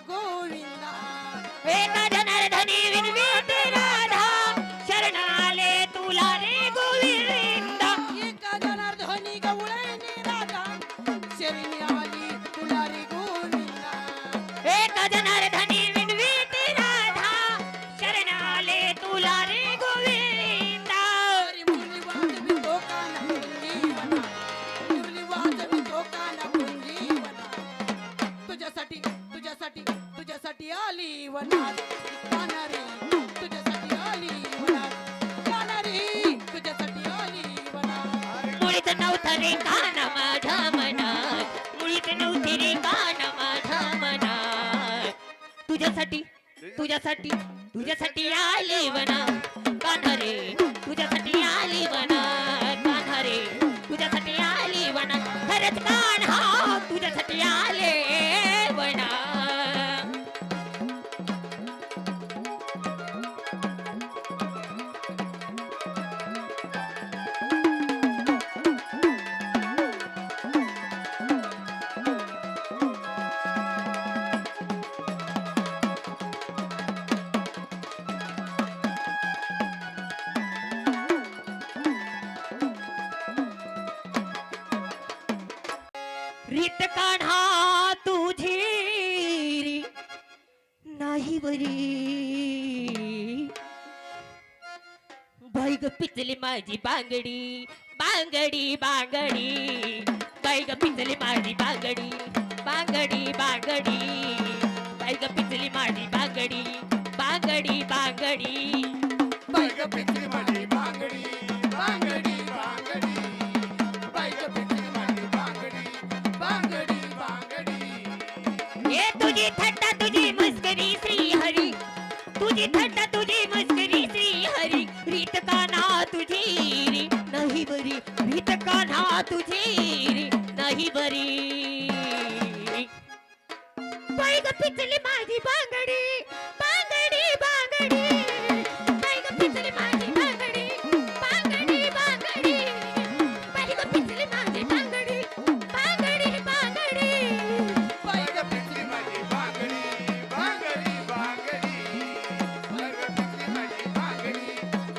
गोविंदा। एक जनार्दनी विनविते राधा शरण आले तुला रे गोविंदा। एका जनार्दनी गवळणी राधा शरणी आली तुला रे गोविंदा। एक जनार्दनी वनात तुझ्यासाठी आली वनात. काना रे तुझ्यासाठी आली वनात. मुळीत नव्हतं रे कान माझ्या मनात. मुळीत नव्हती रे कान माझ्या मनात. तुझ्यासाठी तुझ्यासाठी तुझ्यासाठी आली वना कान्हा रे तुझ्यासाठी आली वना कान्हा रे तुझ्यासाठी आली वना खरंच कान्हा तुझ्यासाठी रीत काढा तुझी नाही बरी बैग पिचली माझी बांगडी बांगडी बांगडी. बैग पिचली माझी बांगडी बांगडी बांगडी. बैग पिचली माझी थट्टा तुझी मस्करी श्री हरी रीत काना तुझी री. नाही बरी रीत काना तुझी री. नाही बरी. बाई ग पिचली माझी बांगडी.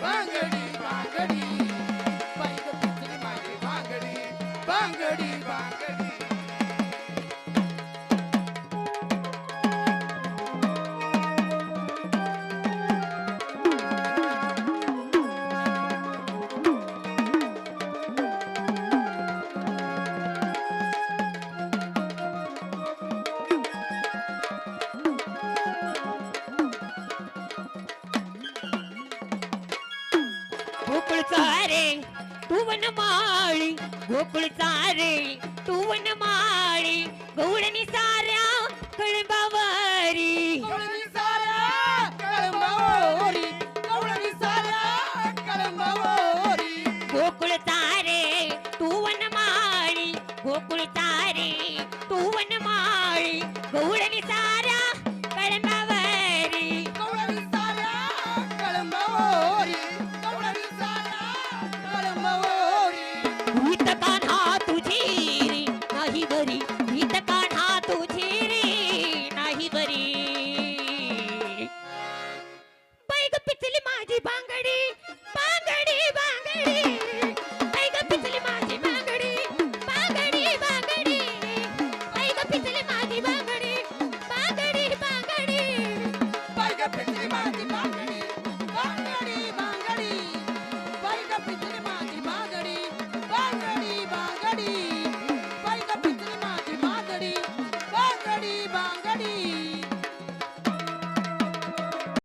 बांगडी गोकुळचा रे तू वनमाळी गोकुळचा रे तू वनमाळी गौडणी साऱ्या कळंबावरी. गोकुळचा रे तू वनमाळी गोकुळचा रे तू गौडणी